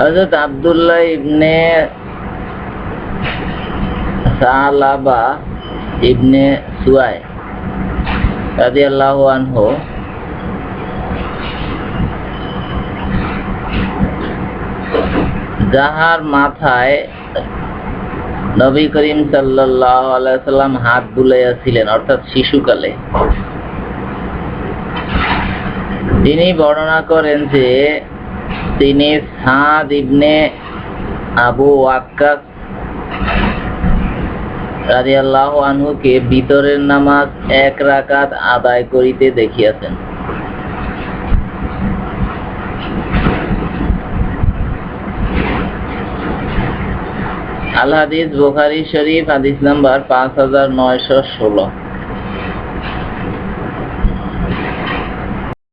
হযরত আব্দুল্লাহ ইবনে সালাবা ইবনে সুয়াই রাদিয়াল্লাহু আনহু যাহার মাথায় নবী করিম সাল্লাল্লাহু আলাইহি সাল্লাম হাত বুলাইয়াছিলেন, অর্থাৎ শিশুকালে। তিনি বর্ণনা করেন যে তিনি সাদ ইবনে আবু ওয়াক্কাস রাদিয়াল্লাহু আনহুকে ভিতরের নামাজ এক রাকাত আদায় করিতে দেখিয়াছেন। আল হাদিস বুখারী শরীফ হাদিস নাম্বার পাঁচ হাজার নয়শো ষোলো।